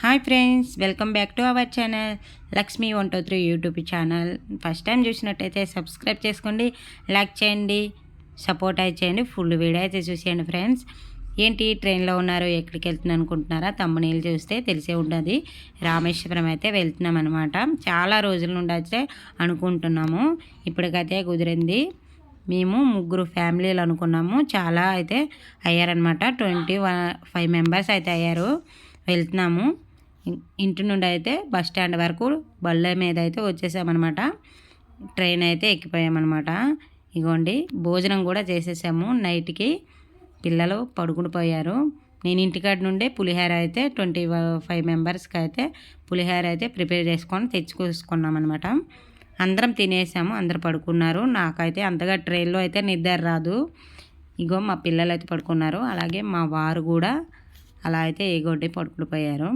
Hi friends welcome back to our channel. Lakshmi one two three YouTube channel. First time చూసినట్టయితే subscribe చేసుకోండి like చేయండి support అయితే చేయండి full video అయితే చూసేయండి ఫ్రెండ్స్. ఏంటి ట్రైన్లో ఉన్నారు ఎక్కడికి వెళ్తున్నాను అనుకుంటున్నారా? తమ్మునీళ్ళు చూస్తే తెలిసే ఉంటుంది రామేశ్వరం అయితే వెళ్తున్నాం అనమాట చాలా రోజుల నుండి అయితే అనుకుంటున్నాము. ఇప్పటికైతే కుదిరింది. మేము ముగ్గురు ఫ్యామిలీలు అనుకున్నాము. చాలా అయితే అయ్యారనమాట ట్వంటీ వన్ ఫైవ్ మెంబర్స్ అయితే అయ్యారు. వెళ్తున్నాము. ఇంటి నుండి అయితే బస్ స్టాండ్ వరకు బళ్ళ మీద అయితే వచ్చేసామన్నమాట. ట్రైన్ అయితే ఎక్కిపోయామన్నమాట. ఇగోండి భోజనం కూడా చేసేసాము. నైట్కి పిల్లలు పడుకుని పోయారు. నేను ఇంటికాడ నుండే పులిహోర అయితే ట్వంటీ ఫైవ్ మెంబర్స్కి అయితే పులిహోర అయితే ప్రిపేర్ చేసుకొని తెచ్చుకొసుకున్నాం అనమాట అందరం తినేసాము అందరు పడుకున్నారు. నాకైతే అంతగా ట్రైన్లో అయితే నిద్ర రాదు. ఇగో మా పిల్లలు అయితే పడుకున్నారు. అలాగే మా వారు కూడా అలా అయితే ఎగొడ్డి పడుకుడిపోయారు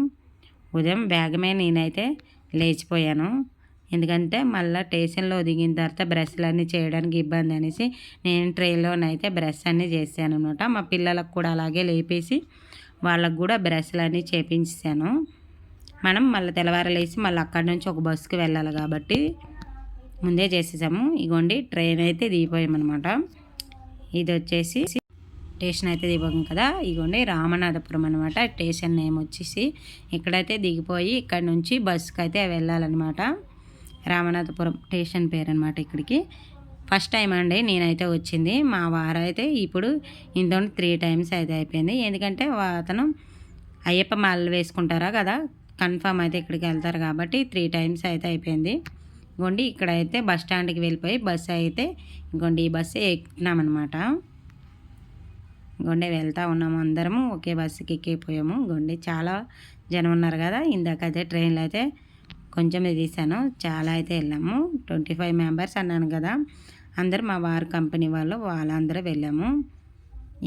ఉదయం వేగమే నేనైతే లేచిపోయాను. ఎందుకంటే మళ్ళీ స్టేషన్లో దిగిన తర్వాత బ్రష్లు అన్నీ చేయడానికి ఇబ్బంది అనేసి నేను ట్రైన్లోనైతే బ్రష్ అన్నీ చేశాను అనమాట మా పిల్లలకు కూడా అలాగే లేపేసి వాళ్ళకు కూడా బ్రష్లు అన్నీ చేపించాను మనం మళ్ళీ తెల్లవారలేసి మళ్ళీ అక్కడి నుంచి ఒక బస్సుకి వెళ్ళాలి కాబట్టి ముందే చేసేసాము. ఇగోండి ట్రైన్ అయితే దిగిపోయామన్నమాట. ఇది వచ్చేసి స్టేషన్ అయితే దిగం కదా. ఇగోండి రామనాథపురం అనమాట స్టేషన్ నేమ్ వచ్చేసి ఇక్కడైతే దిగిపోయి ఇక్కడ నుంచి బస్సుకి అయితే వెళ్ళాలన్నమాట. రామనాథపురం స్టేషన్ పేరు అనమాట ఇక్కడికి. ఫస్ట్ టైం అండి నేనైతే వచ్చింది. మా వారు అయితే ఇప్పుడు ఇంత త్రీ టైమ్స్ అయితే అయిపోయింది. ఎందుకంటే అతను అయ్యప్ప మాల వేసుకుంటారా కదా కన్ఫామ్ అయితే ఇక్కడికి వెళ్తారు కాబట్టి త్రీ టైమ్స్ అయితే అయిపోయింది. ఇంకోండి ఇక్కడైతే బస్ స్టాండ్కి వెళ్ళిపోయి బస్సు అయితే ఇంకోండి ఈ బస్సు ఎక్కుతున్నామన్నమాట. గొండె వెళ్తూ ఉన్నాము అందరము ఒకే బస్సుకి ఎక్కిపోయాము గొండె చాలా జనం ఉన్నారు కదా ఇందాక అయితే ట్రైన్లో అయితే కొంచెం తీసాను చాలా అయితే వెళ్ళాము. ట్వంటీ ఫైవ్ మెంబర్స్ అన్నాను కదా అందరు మా వారు కంపెనీ వాళ్ళు వాళ్ళందరూ వెళ్ళాము.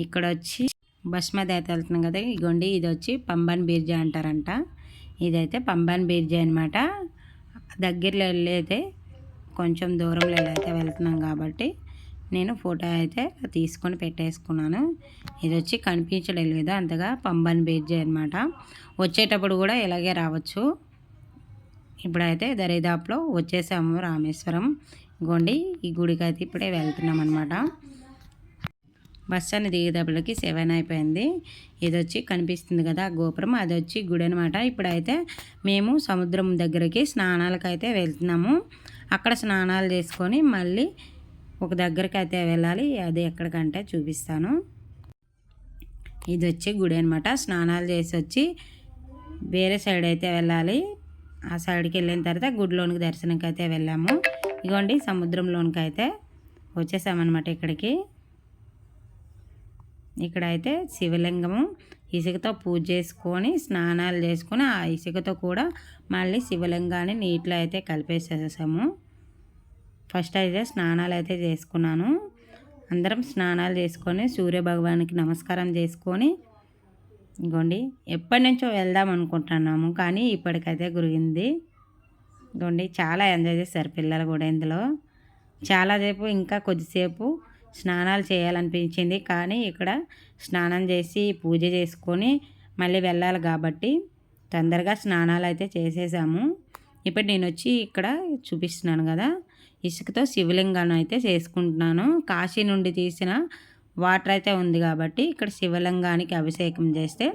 ఇక్కడ వచ్చి బస్ మీద అయితే వెళ్తున్నాం కదా ఇగోండి ఇది వచ్చి పంబన్ బీర్జా అంటారంట. ఇదైతే పంబన్ బీర్జా అనమాట దగ్గరలో వెళ్ళైతే కొంచెం దూరంలో అయితే వెళ్తున్నాం కాబట్టి నేను ఫోటో అయితే తీసుకొని పెట్టేసుకున్నాను. ఇది వచ్చి కనిపించడం లేదు అంతగా పంబన్ బీచ్ అనమాట వచ్చేటప్పుడు కూడా ఇలాగే రావచ్చు. ఇప్పుడైతే దరిదాపులో వచ్చేసాము రామేశ్వరం గోండి. ఈ గుడికి అయితే ఇప్పుడే వెళ్తున్నాం అనమాట బస్ అని దిగేటప్పటికి సెవెన్ అయిపోయింది. ఇది వచ్చి కనిపిస్తుంది కదా గోపురం. అది వచ్చి గుడి అనమాట ఇప్పుడైతే మేము సముద్రం దగ్గరికి స్నానాలకైతే వెళ్తున్నాము. అక్కడ స్నానాలు చేసుకొని మళ్ళీ ఒక దగ్గరికి అయితే వెళ్ళాలి అది ఎక్కడికంటే చూపిస్తాను. ఇది వచ్చి గుడి అనమాట స్నానాలు చేసి వచ్చి వేరే సైడ్ అయితే వెళ్ళాలి. ఆ సైడ్కి వెళ్ళిన తర్వాత గుడిలోనికి దర్శనంకి అయితే వెళ్ళాము. ఇగోండి సముద్రంలోనికి అయితే వచ్చేసామన్నమాట ఇక్కడికి. ఇక్కడైతే శివలింగము ఇసుకతో పూజ చేసుకొని స్నానాలు చేసుకొని ఆ ఇసుకతో కూడా మళ్ళీ శివలింగాన్ని నీటిలో అయితే కలిపేసేసాము ఫస్ట్ అయితే స్నానాలు అయితే చేసుకున్నాను. అందరం స్నానాలు చేసుకొని సూర్య భగవానికి నమస్కారం చేసుకొని ఇంకోండి ఎప్పటి నుంచో వెళ్దాం అనుకుంటున్నాము కానీ ఇప్పటికైతే గురిగింది. ఇంకోండి చాలా ఎంజాయ్ చేశారు పిల్లలు కూడా ఇందులో. చాలాసేపు ఇంకా కొద్దిసేపు స్నానాలు చేయాలనిపించింది కానీ ఇక్కడ స్నానం చేసి పూజ చేసుకొని మళ్ళీ వెళ్ళాలి కాబట్టి తొందరగా స్నానాలు అయితే చేసేసాము. ఇప్పుడు నేను వచ్చి ఇక్కడ చూపిస్తున్నాను కదా ఇసుకతో శివలింగాన్ని అయితే చేసుకుంటున్నాను. కాశీ నుండి తీసిన వాటర్ అయితే ఉంది కాబట్టి ఇక్కడ శివలింగానికి అభిషేకం చేస్తే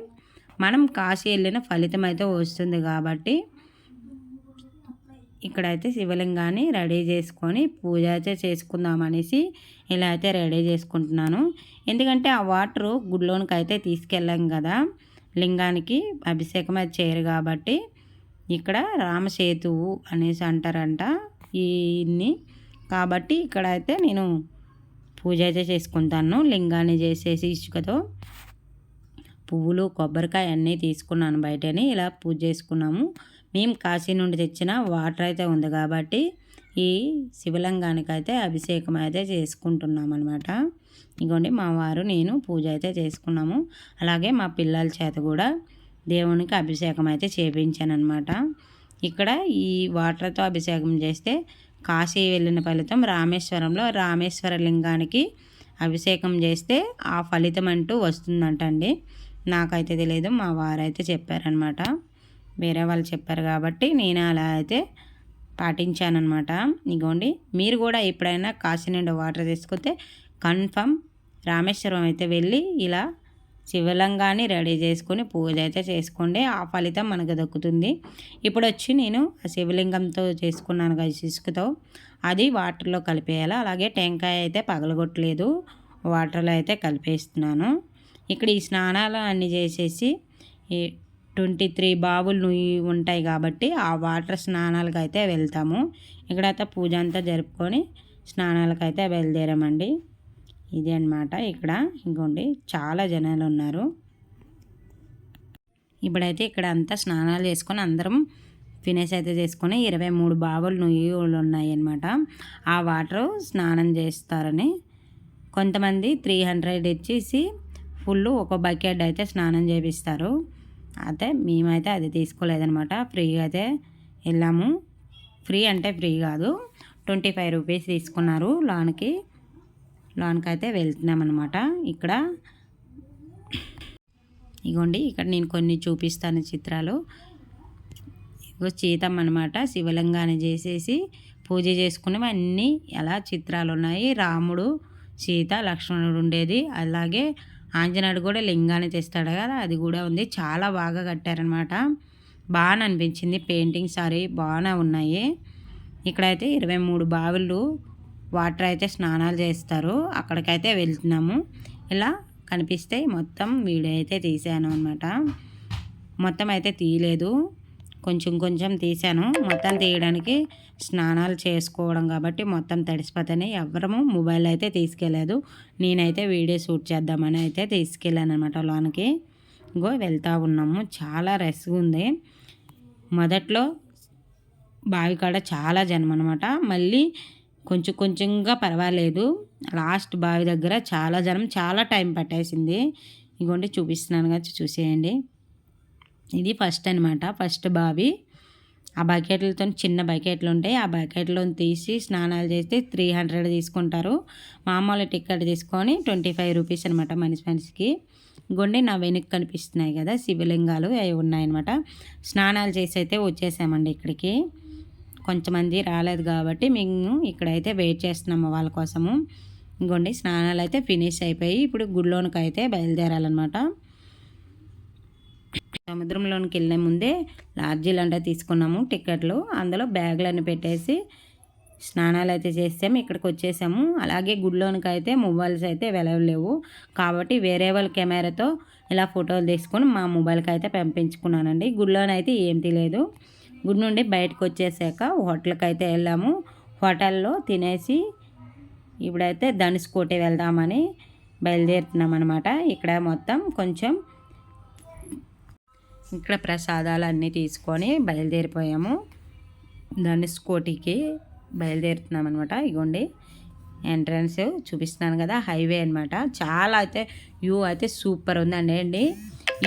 మనం కాశీ వెళ్ళిన ఫలితం అయితే వస్తుంది కాబట్టి ఇక్కడైతే శివలింగాన్ని రెడీ చేసుకొని పూజ అయితే చేసుకుందాం అనేసి ఇలా అయితే రెడీ చేసుకుంటున్నాను. ఎందుకంటే ఆ వాటర్ గుడిలోనికి అయితే తీసుకెళ్ళాం కదా. లింగానికి అభిషేకం అయితే చేయరు కాబట్టి ఇక్కడ రామసేతువు అనేసి అంటారంట. ఇన్ని కాబట్టి ఇక్కడ అయితే నేను పూజ అయితే చేసుకుంటాను. లింగాన్ని చేసేసి ఇసుకతో పువ్వులు కొబ్బరికాయ అన్నీ తీసుకున్నాను బయటని. ఇలా పూజ చేసుకున్నాము. మేము కాశీ నుండి తెచ్చిన వాటర్ అయితే ఉంది కాబట్టి ఈ శివలింగానికి అయితే అభిషేకం అయితే చేసుకుంటున్నాం అనమాట ఇగోండి మా వారు నేను పూజ అయితే చేసుకున్నాము. అలాగే మా పిల్లల చేత కూడా దేవునికి అభిషేకం అయితే చేపించాను అనమాట ఇక్కడ ఈ వాటర్తో అభిషేకం చేస్తే కాశీ వెళ్ళిన ఫలితం రామేశ్వరంలో రామేశ్వర లింగానికి అభిషేకం చేస్తే ఆ ఫలితం అంటూ వస్తుందంటండి. నాకైతే తెలియదు మా వారైతే చెప్పారనమాట వేరే వాళ్ళు చెప్పారు కాబట్టి నేను అలా అయితే పాటించానమాట ఇగోండి మీరు కూడా ఎప్పుడైనా కాశీ నుండి వాటర్ తీసుకుంటే కన్ఫర్మ్ రామేశ్వరం అయితే వెళ్ళి ఇలా శివలింగాన్ని రెడీ చేసుకొని పూజ అయితే చేసుకోండి ఆ ఫలితం మనకు దక్కుతుంది. ఇప్పుడు వచ్చి నేను ఆ శివలింగంతో చేసుకున్నాను కదా ఇసుకతో. అది వాటర్లో కలిపేయాలి. అలాగే టెంకాయ అయితే పగలగొట్టలేదు. వాటర్లో అయితే కలిపేస్తున్నాను. ఇక్కడ ఈ స్నానాలు అన్నీ చేసేసి ఈ ట్వంటీ త్రీ బావులు ఉంటాయి కాబట్టి ఆ వాటర్ స్నానాలకు అయితే వెళ్తాము. ఇక్కడైతే పూజ అంతా జరుపుకొని స్నానాలకు అయితే బయలుదేరామండి. ఇది అనమాట ఇక్కడ ఇంకోండి చాలా జనాలు ఉన్నారు ఇప్పుడైతే ఇక్కడ అంతా స్నానాలు చేసుకొని అందరం ఫినిష్ అయితే చేసుకొని ఇరవై మూడు బావులు నుయ్యులు ఉన్నాయి అన్నమాట. ఆ వాటర్ స్నానం చేస్తారని కొంతమంది త్రీ హండ్రెడ్ ఇచ్చేసి ఫుల్ ఒక బకెట్ అయితే స్నానం చేపిస్తారు. అయితే మేమైతే అది తీసుకోలేదనమాట ఫ్రీగా అయితే వెళ్ళాము. ఫ్రీ అంటే ఫ్రీ కాదు. ట్వంటీ ఫైవ్ రూపీస్ తీసుకున్నారు లోన్కి. లోన్కి అయితే వెళ్తున్నాం అనమాట ఇక్కడ ఇగోండి ఇక్కడ నేను కొన్ని చూపిస్తాను చిత్రాలు. ఇగో చీతం అనమాట శివలింగాన్ని చేసేసి పూజ చేసుకునేవి అన్నీ ఎలా చిత్రాలు ఉన్నాయి. రాముడు సీత లక్ష్మణుడు ఉండేది. అలాగే ఆంజనేయుడు కూడా లింగాన్ని తెస్తాడు కదా అది కూడా ఉంది. చాలా బాగా కట్టారనమాట బాగా అనిపించింది. పెయింటింగ్స్ సారీ బాగానే ఉన్నాయి. ఇక్కడైతే ఇరవై మూడు బావిలు వాటర్ అయితే స్నానాలు చేస్తారు. అక్కడికైతే వెళ్తున్నాము. ఇలా కనిపిస్తే మొత్తం వీడియో అయితే తీసాను అనమాట మొత్తం అయితే తీయలేదు. కొంచెం కొంచెం తీసాను. మొత్తం తీయడానికి స్నానాలు చేసుకోవడం కాబట్టి మొత్తం తడిసిపోతాయి ఎవరము మొబైల్ అయితే తీసుకెళ్ళలేదు. నేనైతే వీడియో షూట్ చేద్దామని అయితే తీసుకెళ్ళాను అనమాట లోనికి. ఇంకో వెళ్తూ ఉన్నాము. చాలా రష్గా ఉంది. మొదట్లో బావి కాడ చాలా జనం అనమాట మళ్ళీ కొంచెం కొంచెంగా పర్వాలేదు. లాస్ట్ బావి దగ్గర చాలా జనం చాలా టైం పట్టేసింది. ఇగోండి చూపిస్తున్నాను కదా చూసేయండి. ఇది ఫస్ట్ అనమాట ఫస్ట్ బావి. ఆ బకెట్లతో చిన్న బకెట్లు ఉంటాయి. ఆ బకెట్లో తీసి స్నానాలు చేస్తే త్రీ హండ్రెడ్ తీసుకుంటారు. మామూలు టికెట్ తీసుకొని ట్వంటీ ఫైవ్ రూపీస్ అనమాట మనిషి మనిషికి. గుండె నా వెనుక కనిపిస్తున్నాయి కదా శివలింగాలు అవి ఉన్నాయన్నమాట. స్నానాలు చేసి అయితే వచ్చేసామండి ఇక్కడికి. కొంతమంది రాలేదు కాబట్టి మేము ఇక్కడైతే వెయిట్ చేస్తున్నాము వాళ్ళ కోసము. ఇంకోండి స్నానాలు అయితే ఫినిష్ అయిపోయి ఇప్పుడు గుడిలోనికి అయితే బయలుదేరాలన్నమాట. సముద్రంలోనికి వెళ్ళే ముందే లాడ్జీలు అంటే తీసుకున్నాము టికెట్లు అందులో బ్యాగులన్నీ పెట్టేసి స్నానాలు అయితే చేసాము ఇక్కడికి వచ్చేసాము. అలాగే గుడిలోనికి అయితే మొబైల్స్ అయితే వెళ్ళలేవు కాబట్టి వేరే వాళ్ళ కెమెరాతో ఇలా ఫోటోలు తీసుకొని మా మొబైల్కి అయితే పంపించుకున్నానండి. గుడిలోనైతే ఏం తెలియదు. గుడి నుండి బయటకు వచ్చేసాక హోటల్కి అయితే వెళ్ళాము. హోటల్లో తినేసి ఇప్పుడైతే ధనుసుకోటి వెళ్దామని బయలుదేరుతున్నాం అనమాట ఇక్కడ మొత్తం కొంచెం ఇక్కడ ప్రసాదాలు అన్నీ తీసుకొని బయలుదేరిపోయాము. ధనుసుకోటికి బయలుదేరుతున్నాం అనమాట ఇగోండి ఎంట్రన్స్ చూపిస్తున్నాను కదా హైవే అనమాట చాలా అయితే వ్యూ అయితే సూపర్ ఉందండి. అండి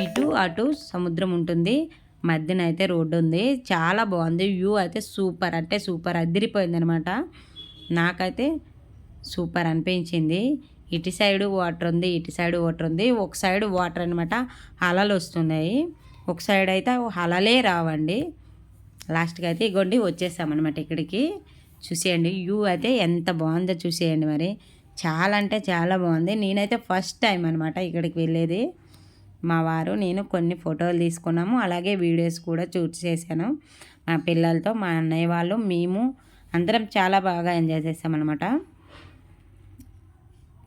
ఇటు అటు సముద్రం ఉంటుంది. మధ్యన అయితే రోడ్డు ఉంది చాలా బాగుంది వ్యూ అయితే సూపర్. అంటే సూపర్. అదిరిపోయింది అనమాట నాకైతే సూపర్ అనిపించింది. ఇటు సైడు వాటర్ ఉంది ఇటు సైడ్ వాటర్ ఉంది. ఒక సైడ్ వాటర్ అనమాట అలలు వస్తున్నాయి. ఒక సైడ్ అయితే అలలే రావండి. లాస్ట్కి అయితే ఇగోండి వచ్చేసామన్నమాట ఇక్కడికి. చూసేయండి. వ్యూ అయితే ఎంత బాగుందో చూసేయండి మరి. చాలా అంటే చాలా బాగుంది నేనైతే ఫస్ట్ టైం అనమాట ఇక్కడికి వెళ్ళేది. మా వారు నేను కొన్ని ఫోటోలు తీసుకున్నాము. అలాగే వీడియోస్ కూడా షూట్ చేశాను. మా పిల్లలతో మా అన్నయ్య వాళ్ళు మేము అందరం చాలా బాగా ఎంజాయ్ చేసామన్నమాట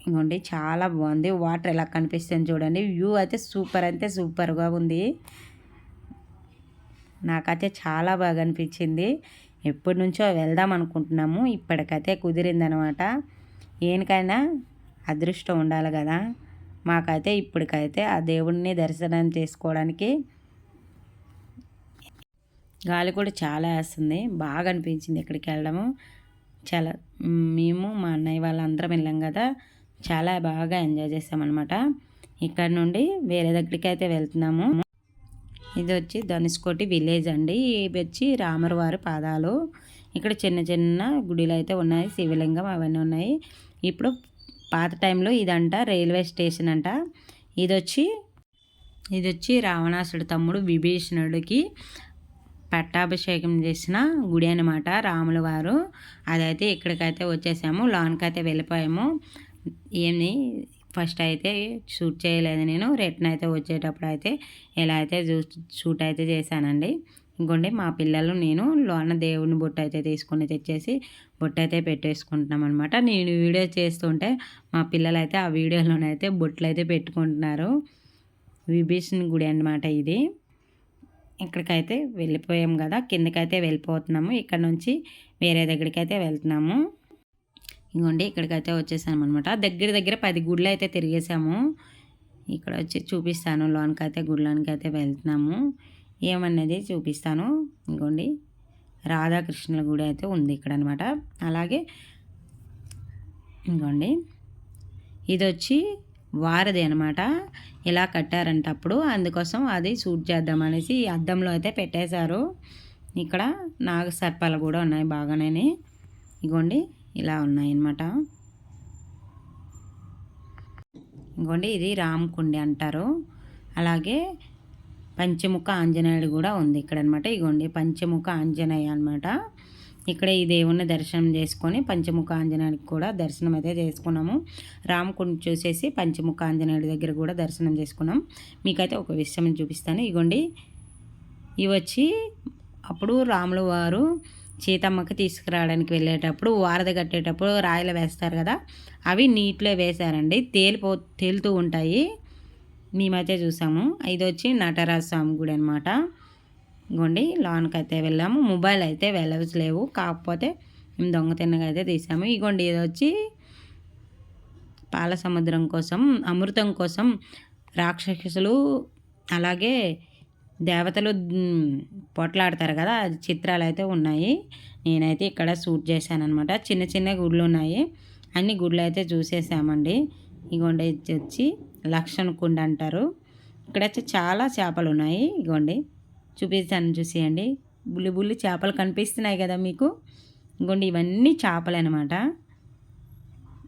ఇంకోండి చాలా బాగుంది. వాటర్ ఎలా కనిపిస్తుంది చూడండి. వ్యూ అయితే సూపర్ అయితే సూపర్గా ఉంది. నాకైతే చాలా బాగా అనిపించింది. ఎప్పటి నుంచో వెళ్దాం అనుకుంటున్నాము. ఇప్పటికైతే కుదిరిందనమాట ఏనికైనా అదృష్టం ఉండాలి కదా. మాకైతే ఇప్పటికైతే ఆ దేవుడిని దర్శనం చేసుకోవడానికి గాలి కూడా చాలా వేస్తుంది. బాగా అనిపించింది ఇక్కడికి వెళ్ళడము. చాలా మేము మా అన్నయ్య వాళ్ళందరం వెళ్ళాం కదా. చాలా బాగా ఎంజాయ్ చేసామన్నమాట. ఇక్కడ నుండి వేరే దగ్గరికి అయితే వెళ్తున్నాము. ఇది వచ్చి ధనుష్కోటి విలేజ్ అండి. ఇవి వచ్చి రామరవారి పాదాలు. ఇక్కడ చిన్న చిన్న గుడిలు అయితే ఉన్నాయి. శివలింగం అవన్నీ ఉన్నాయి. ఇప్పుడు పాత టైంలో ఇదంట రైల్వే స్టేషన్ అంట. ఇది వచ్చి ఇది వచ్చి రావణాసుడు తమ్ముడు విభీషణుడికి పట్టాభిషేకం చేసిన గుడి అనమాట రాముల వారు. అదైతే ఇక్కడికైతే వచ్చేసాము లాన్కి అయితే వెళ్ళిపోయాము. ఏమి ఫస్ట్ అయితే షూట్ చేయలేదు నేను రిటర్న్ అయితే వచ్చేటప్పుడు అయితే ఎలా అయితే షూట్ అయితే చేశానండి. ఇంకోండి మా పిల్లలు నేను లోన దేవుని బొట్టు అయితే తీసుకొని తెచ్చేసి బొట్టు అయితే పెట్టేసుకుంటున్నాం అనమాట నేను వీడియో చేస్తుంటే మా పిల్లలు అయితే ఆ వీడియోలోనైతే బొట్లు అయితే పెట్టుకుంటున్నారు. విభీషణ్ గుడి అనమాట ఇది. ఇక్కడికైతే వెళ్ళిపోయాం కదా కిందకైతే వెళ్ళిపోతున్నాము. ఇక్కడ నుంచి వేరే దగ్గరికి అయితే వెళ్తున్నాము. ఇంకోండి ఇక్కడికైతే వచ్చేసాము అనమాట దగ్గర దగ్గర పది గుడ్లు అయితే తిరిగేసాము. ఇక్కడ వచ్చి చూపిస్తాను లోన్కి అయితే గుడ్లోనికి అయితే వెళ్తున్నాము. ఏమన్నది చూపిస్తాను. ఇంకోండి. రాధాకృష్ణుల గుడి అయితే ఉంది ఇక్కడ అనమాట అలాగే ఇంకోండి. ఇది వచ్చి వారది అనమాట ఇలా కట్టారంట అప్పుడు అందుకోసం అది షూట్ చేద్దామనేసి అద్దంలో అయితే పెట్టేశారు. ఇక్కడ నాగ సర్పాలు కూడా ఉన్నాయి బాగానే ఇగోండి ఇలా ఉన్నాయి అన్నమాట ఇంకోండి ఇది రామకుండి అంటారు. అలాగే పంచముఖ ఆంజనేయుడు కూడా ఉంది ఇక్కడ అనమాట ఇగోండి పంచముఖ ఆంజనేయ అనమాట ఇక్కడ ఈ దేవుణ్ణి దర్శనం చేసుకొని పంచముఖ ఆంజనేయుడికి కూడా దర్శనం అయితే చేసుకున్నాము. రామకుండి చూసేసి పంచముఖ ఆంజనేయుడి దగ్గర కూడా దర్శనం చేసుకున్నాం. మీకైతే ఒక విషయం చూపిస్తాను. ఇగోండి ఇవి వచ్చి అప్పుడు రాముల వారు సీతమ్మకి తీసుకురావడానికి వెళ్ళేటప్పుడు వారద కట్టేటప్పుడు రాయలు వేస్తారు కదా అవి నీటిలో వేశారండి తేలిపో తేలుతూ ఉంటాయి. మేమైతే చూసాము. ఇది వచ్చి నటరాజ స్వామి గుడి అనమాట ఇంకోండి లాన్కి అయితే వెళ్ళాము. మొబైల్ అయితే వెళ్ళవచ్చు లేవు. కాకపోతే మేము దొంగతిన్నగా అయితే తీసాము. ఇగోండి ఇది వచ్చి పాల సముద్రం కోసం అమృతం కోసం రాక్షసులు అలాగే దేవతలు పొట్లాడతారు కదా చిత్రాలు అయితే ఉన్నాయి. నేనైతే ఇక్కడ షూట్ చేశానమాట చిన్న చిన్న గుళ్ళు ఉన్నాయి అన్ని గుడ్లు అయితే చూసేసామండి. ఇగోండి వచ్చి లక్షణ కుండ అంటారు. ఇక్కడ వచ్చి చాలా చేపలు ఉన్నాయి. ఇగోండి చూపిస్తాను చూసేయండి. బుల్లి బుల్లి చేపలు కనిపిస్తున్నాయి కదా మీకు. ఇగోండి ఇవన్నీ చేపలు అనమాట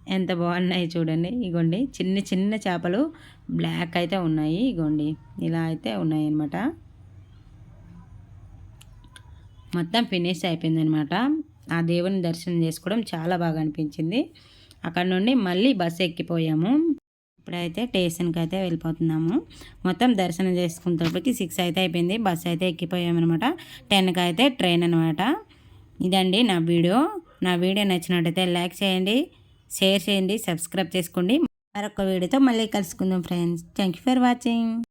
ఎంత బాగున్నాయి చూడండి. ఇగోండి చిన్న చిన్న చేపలు బ్లాక్ అయితే ఉన్నాయి. ఇగోండి ఇలా అయితే ఉన్నాయి అనమాట మొత్తం ఫినిష్ అయిపోయిందనమాట ఆ దేవుని దర్శనం చేసుకోవడం చాలా బాగా అనిపించింది. అక్కడ నుండి మళ్ళీ బస్సు ఎక్కిపోయాము. ఇప్పుడైతే స్టేషన్కి అయితే వెళ్ళిపోతున్నాము. మొత్తం దర్శనం చేసుకునేటప్పటికి సిక్స్ అయితే అయిపోయింది. బస్సు అయితే ఎక్కిపోయామన్నమాట. టెన్కి అయితే ట్రైన్ అనమాట ఇదండి నా వీడియో. నా వీడియో నచ్చినట్టయితే లైక్ చేయండి షేర్ చేయండి సబ్స్క్రైబ్ చేసుకోండి. మరొక వీడియోతో మళ్ళీ కలుసుకుందాం friends. Thank you for watching.